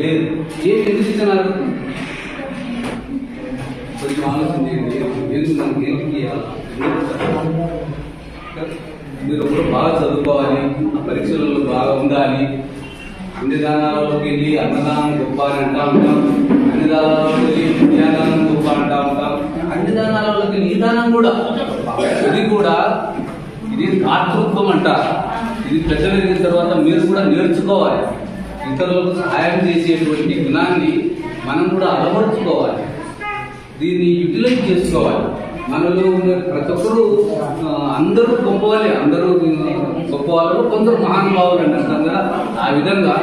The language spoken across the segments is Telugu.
లేదు. ఏం ఎందుకు ఇస్తున్నారు కొంచెం ఆలోచన చేయండి ఎందుకు మనకి ఎందుకు మీరు ఒకరు బాగా చదువుకోవాలి. ఆ పరీక్షలలో బాగా ఉండాలి. అన్ని దానాలలోకి వెళ్ళి అన్నదానం గొప్ప అని అంటా ఉంటాం. అన్ని దానాలలోకి వెళ్ళి విద్యాదానం గొప్ప అంటా ఉంటాం. అన్ని దానాలలోకి వెళ్ళి ఈ దానం కూడా. ఇది కూడా ఇది కార్తృత్వం అంటారు ఇది పెద్ద తర్వాత మీరు కూడా నేర్చుకోవాలి. ఇతరులకు సహాయం చేసేటువంటి గుణాన్ని మనం కూడా అలవరుచుకోవాలి. దీన్ని యూటిలైజ్ చేసుకోవాలి. మనలో ఉన్న ప్రతి ఒక్కరు అందరూ గొప్పవాలి అందరూ ఆ, గొప్పవాళ్ళు కొందరు మహానుభావులు అని ఆ విధంగా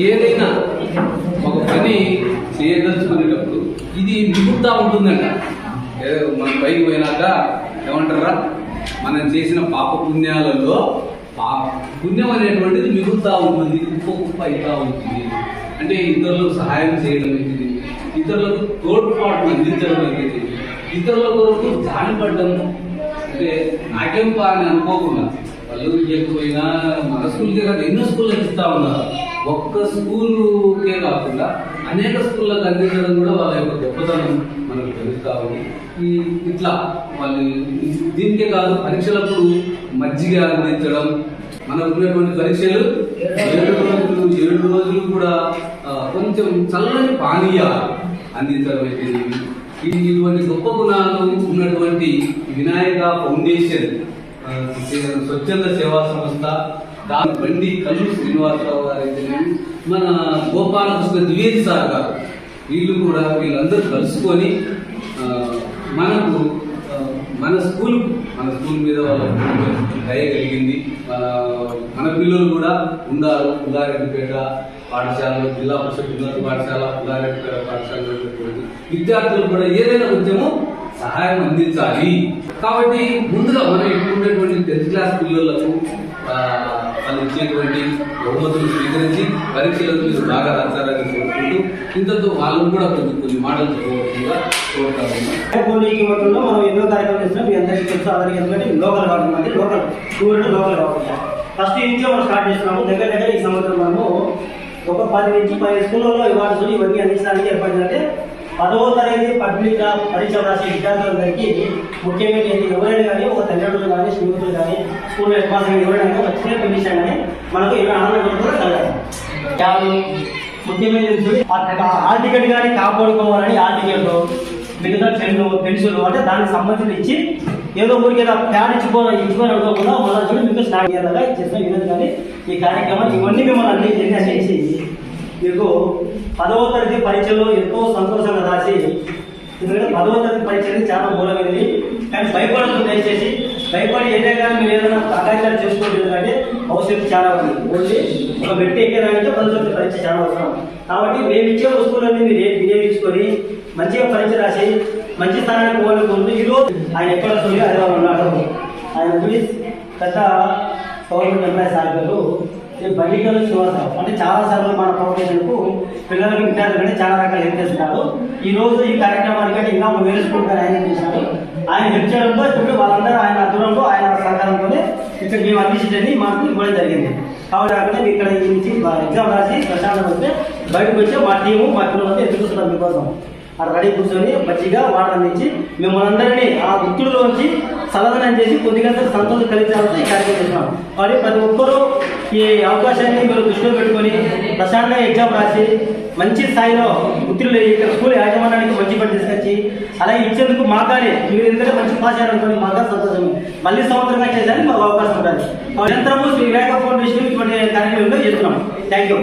ఏదైనా ఒక పని చేయదలుచుకునేటప్పుడు ఇది మిగుతా ఉంటుందంట. మన పైకి పోయినాక ఏమంటారా? మనం చేసిన పాప పుణ్యాలలో ఆ పుణ్యం అనేటువంటిది మిగులుతా ఉంటుంది కుప్ప కుప్ప అవుతా ఉంటుంది. అంటే ఇతరులకు సహాయం చేయడం అనేది ఇతరులకు తోడ్పాటు అందించడం అనేది ఇతరుల కొరకు జాలిపడ్డం అంటే నాకేం పా అని అనుకోకుండా వాళ్ళు ఇవ్వకపోయినా మన స్కూల్కే కాదు ఎన్నో స్కూళ్ళకి ఇస్తా ఉన్నారు. ఒక్క స్కూలుకే కాకుండా అనేక స్కూళ్ళకి అందించడం కూడా వాళ్ళ యొక్క గొప్పతనం మనకు తెలుస్తా ఉంది. ఈ ఇట్లా వాళ్ళు దీనికే కాదు పరీక్షలప్పుడు మజ్జిగ అందించడం మనకు ఉన్నటువంటి పరీక్షలు ఏడు రోజులు ఏడు రోజులు కూడా కొంచెం చల్లని పానీయాలు అందించడం అయితే ఇటువంటి గొప్ప గుణాలు ఉన్నటువంటి వినాయక ఫౌండేషన్ స్వచ్ఛంద సేవా సంస్థ దాని బండి కల్లు శ్రీనివాసరావు గారు అయితేనేమి మన గోపాలకృష్ణ ద్వివేది సార్ గారు. వీళ్ళు కూడా వీళ్ళందరూ కలుసుకొని మనకు మన స్కూల్ మన స్కూల్ మీద వాళ్ళ దయ కలిగింది. మన మన పిల్లలు కూడా ఉన్నారు ఉదారెడ్డిపేట పాఠశాలలో జిల్లా పరిషత్ ఉన్నత పాఠశాల ఉదారెడ్డిపేట పాఠశాలలో విద్యార్థులు కూడా ఏదైనా ఉద్యమం సహాయం అందించాలి. కాబట్టి ముందుగా మనం ఇప్పుడున్నటువంటి టెన్త్ క్లాస్ పిల్లలకు వాళ్ళు ఇచ్చేటువంటి బహుమతులు స్వీకరించి పరీక్షలకు మీరు బాగా రాస్తారని కోరుకుంటూ ఇంతతో వాళ్ళు కూడా కొన్ని కొన్ని మాటలు చెప్పవలసిందిగా కోరుతాము మనం ఎన్నో కార్యక్రమం చేస్తున్నాం. మీ అందరికీ తెలుసు అందరికీ ఎందుకంటే లోకల్ కాబట్టి లోకల్ టూర్ లోకల్ కాకుండా ఫస్ట్ నుంచి మనం స్టార్ట్ చేస్తున్నాము. దగ్గర దగ్గర ఈ సంవత్సరం మనము ఒక పది నుంచి పది స్కూళ్ళలో ఇవాళ ఇవన్నీ అందించడానికి ఏర్పడిందంటే పదవ తరగతి పబ్లిక్ పరీక్ష రాసే విద్యార్థులందరికీ ముఖ్యంగా ఏంటి? ఎవరైనా కానీ ఒక తల్లిదండ్రులు కానీ స్నేహితులు కానీ స్కూల్ హెడ్ మాస్టర్ ఎవరైనా కానీ వచ్చిన కమిషన్ కానీ మనకు ఇలా ఆనందం కూడా కలగాలి యాభై ముఖ్యమైన హాల్ టికెట్ కానీ కాపాడుకోవాలని హాల్ టికెట్ మిగతా పెన్ను పెన్సిల్ అంటే దానికి సంబంధించి ఇచ్చి ఏదో ఊరికి ఏదో ప్యాడ్ ఇచ్చిపో ఇచ్చుకొని అనుకోకుండా మళ్ళీ చూసి మీకు స్నాక్ చేయాలగా చేసిన కానీ ఈ కార్యక్రమాలు ఇవన్నీ మిమ్మల్ని అన్ని చేసి మీకు పదవ తరగతి పరీక్షలో ఎంతో సంతోషంగా రాసి ఎందుకంటే పదవ తరగతి పరీక్ష చాలా మూలమైనది. కానీ భయపడదు దయచేసి. భయపడి ఏదైనా మీరు ఏదైనా అకాశాలు చేసుకోవడం ఎందుకంటే భవిష్యత్తు చాలా ఉంది. ఓన్లీ ఒక వ్యక్తి ఎక్కడానికి పదవ తరగతి పరీక్ష చాలా అవసరం. కాబట్టి మేము ఇచ్చే వస్తువులన్నీ మీరు ఏ- వినియోగించుకొని మంచిగా పరీక్ష రాసి మంచి స్థానానికి పోవాలనుకుంటూ ఈరోజు ఆయన ఎక్కడ వస్తుంది అదే ఉన్నాడు. ఆయన గురించి పెద్ద గవర్నమెంట్ ఎంప్లాయీస్ సార్ గారు ఈ బలికలు అంటే చాలా సార్లు మన ఫౌండేషన్కు పిల్లలకి విద్యార్థులు చాలా రకాలు హెల్ప్ చేస్తున్నారు ఈ రోజు ఈ కార్యక్రమానికి అంటే ఇంకా ఒక వేరే స్కూల్ గారు ఆయన చేశారు? ఆయన హెల్ప్ చేయడంతో ఇప్పుడు వాళ్ళందరూ ఆయన దూరంలో ఆయన సహకారంతోనే ఇక్కడ మేము అందించండి మాకు ఇవ్వడం జరిగింది. కాబట్టి అక్కడ ఇక్కడ నుంచి ఎగ్జామ్ రాసి ప్రశాంతం వస్తే బయటకు వచ్చి మా టీము మా పిల్లలంతా ఎదురు చూస్తున్నారు మీకోసం. అక్కడ రెడీ కూర్చొని మంచిగా వాటర్ అందించి మిమ్మల్ని అందరినీ ఆ వృత్తుల్లోంచి సలహనం చేసి కొద్దిగా సంతోషం కలిగించాలంటే ఈ కార్యక్రమం మరి ప్రతి ఒక్కరూ ఈ అవకాశాన్ని మీరు దృష్టిలో పెట్టుకొని ప్రశాంతంగా ఎగ్జామ్ రాసి మంచి స్థాయిలో వృత్తులు ఇక్కడ స్కూల్ యాజమాన్యానికి మంచి పని తీసుకొచ్చి అలాగే ఇచ్చేందుకు మాకానే మీరు ఎందుకంటే మంచి పాస్ అయ్యారనుకోండి మాకా సంతోషం. మళ్ళీ సంవత్సరంగా చేసేది మాకు అవకాశం ఉంటుంది. నిరంతరము శ్రీ వివేక ఫౌండేషన్ ఇటువంటి కార్యక్రమంలో చేస్తున్నాం. Thank you